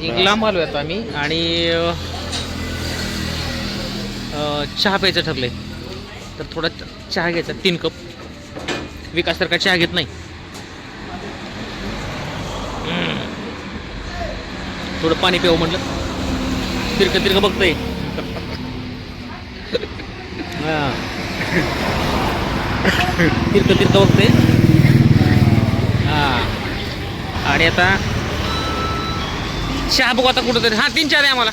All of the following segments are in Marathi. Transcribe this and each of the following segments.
एक लांब आलो आता आम्ही आणि चहा प्यायचं ठरलंय. तर थोडा चहा घ्यायचा तीन कप. विकास तर का चहा घेत नाही. थोडं पाणी प्यावं म्हटलं. तिरकं तिरकं बघतंय. हा. तिरकं तिरकं बघतंय. हा. आणि आता चहा बघू आता कुठंतरी. हां हा तीन चार आहे आम्हाला.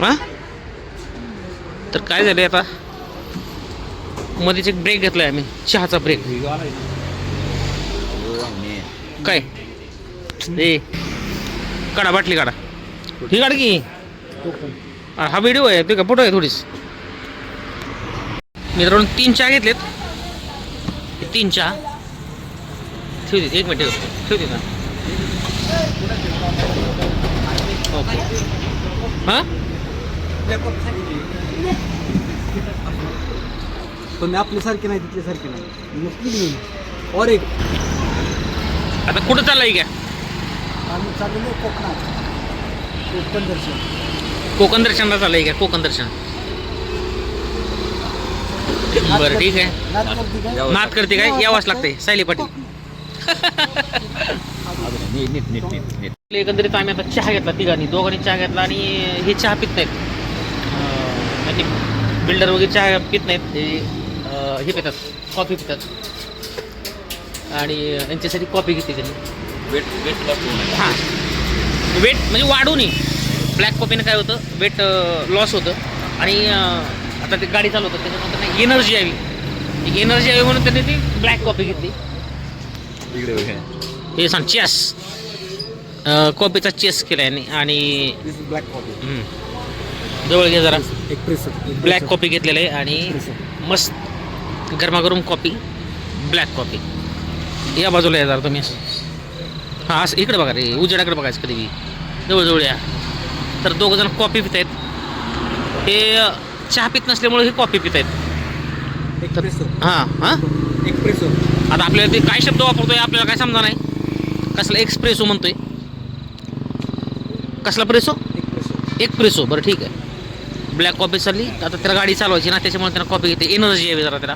हां? तर काय झालंय आता? मध्येच एक ब्रेक घेतलाय आम्ही. चहाचा ब्रेक काय? ए काढा बाटली काढा. ही काढ की. हा व्हिडिओ आहे. ते का फोटो आहे थोडीच. मित्रांनो तीन चहा घेतलेत. तीन चहा ठेव दे एक मिनिट. ठेव दे ना? ओके. हां? पण आपल्यासारखे नाही तिथल्यासारखे नाही. किती नाही और एक. आता कुठं चाललंय का आम्ही चाललेलो कोकणात. कोकण दर्शन. कोकण दर्शनला चाललंय का कोकण दर्शन. बरं ठीक आहे. नाच करते काय? नात करते काय यावंच लागते सायली पाटील. नीट नीट नीट नीट एकंदरीत आम्ही आता चहा घेतला तिघांनी. दोघांनी चहा घेतला आणि हे चहा पित नाहीत. बिल्डर वगैरे चहा पित नाहीत. हे हे पितात. कॉफी पितात. आणि यांच्यासाठी कॉफी घेतली त्यांनी. वेट वेट लॉस हां. वेट म्हणजे वाढू नये. ब्लॅक कॉफीनं काय होतं? वेट लॉस होतं. आणि आता ते गाडी चालवतात त्याच्यामुळे त्यांना एनर्जी यावी एनर्जी यावी म्हणून त्यांनी ती ब्लॅक कॉफी घेतली. हे. सांग चेस कॉफीचा चेस केला आहे आणि ब्लॅक कॉफी हम्म, जवळ घे जरा. एक ब्लॅक कॉफी घेतलेलं आहे आणि मस्त गरमागरम कॉफी ब्लॅक कॉफी या बाजूला या जरा तुम्ही. हां असं इकडे बघा रे उजेडाकडे बघायचं कधी जवळजवळ या. तर दोघं जण कॉफी पित आहेत हे अं, चहा पित नसल्यामुळे हे कॉफी पित आहेत हां हां? एक प्रेसो. आता आपल्याला ते काय शब्द वापरतोय आपल्याला काय समजा नाही. कसला एक्सप्रेसो म्हणतोय? कसला प्रेसो? एक प्रेसो. बरं ठीक आहे. ब्लॅक कॉफी चालली. आता त्याला गाडी चालवायची ना त्याच्यामुळे त्याला कॉफी घेते. एनर्जी यावी जरा त्याला.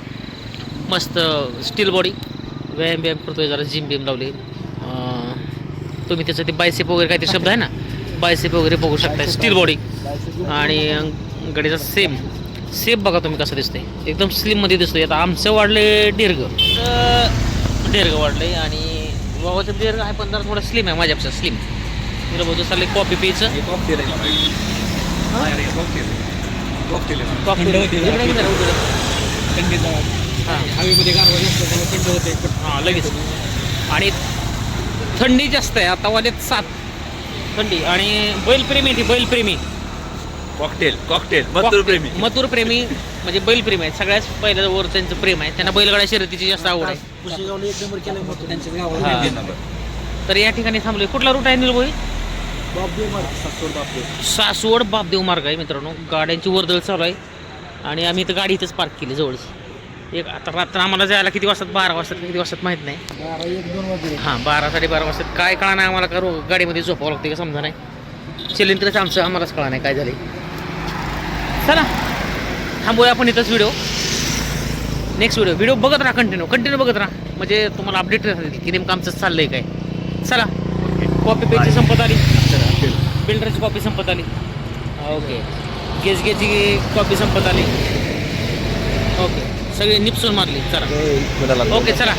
मस्त स्टील बॉडी व्यायाम व्यायाम करतोय जरा. जिम बिम लावली. तुम्ही त्याचं ते बायसेप वगैरे काय ते शब्द आहे ना? बायसेप वगैरे बघू शकता स्टील बॉडी आणि गाडीचा सेम सेप बघा तुम्ही कसं दिसतंय. एकदम स्लिममध्ये दिसतोय. आता आमचं वाढले दीर्घ. दीर्घ वाढले आणि बाबाचं दीर्घ आहे पण जरा थोडं स्लिम आहे माझ्यापेक्षा स्लिम तिला बोलतो चाललंय कॉफी प्यायचं हे लगेच. आणि थंडी जास्त आहे आता वाजत सात. थंडी. आणि बैलप्रेमी ती बैलप्रेमी. Cocktail, cocktail. मथुर प्रेमी. मथुर प्रेमी म्हणजे बैलप्रेमी आहेत. सगळ्यात पहिल्या वर त्यांचं प्रेम आहे. त्यांना बैलगाड्या शर्यतीची जास्त आवड आहे. पुशेगावला एक नंबर हा. गावाला नंबर. तर या ठिकाणी थांबलोय. कुठला रूट आहे निलभोई बापदेव मार्ग. सासवड बापदेव. सासवड बापदेव मार्ग आहे मित्रांनो. गाड्यांची वर्दळ चालू आहे. आणि आम्ही इथं गाडी इथंच पार्क केली जवळच. एक आता रात्र आम्हाला जायला किती वाजतात? बारा वाजतात. किती वाजतात माहीत नाही. बारा एक दोन वाजले. हां बारा साडेबारा वाजतात. काय कळा नाही आम्हाला? का रो गाडीमध्ये झोपावं लागते का? समजा नाही. सिलेंडरच आमचं आम्हालाच कळा नाही काय झाले चला. थांबूया आपण इथंच व्हिडिओ नेक्स्ट व्हिडिओ व्हिडिओ बघत राहा कंटिन्यू कंटिन्यू बघत राहा. म्हणजे तुम्हाला अपडेट राहतील की नेमकं आमचं चाललंय काय. चला. कॉपी पेची संपत आली. बिल्डरची कॉपी संपत आली. ओके गेज गेची कॉपी संपत आली. ओके सगळी निपसून मारली. चला. ओके चला.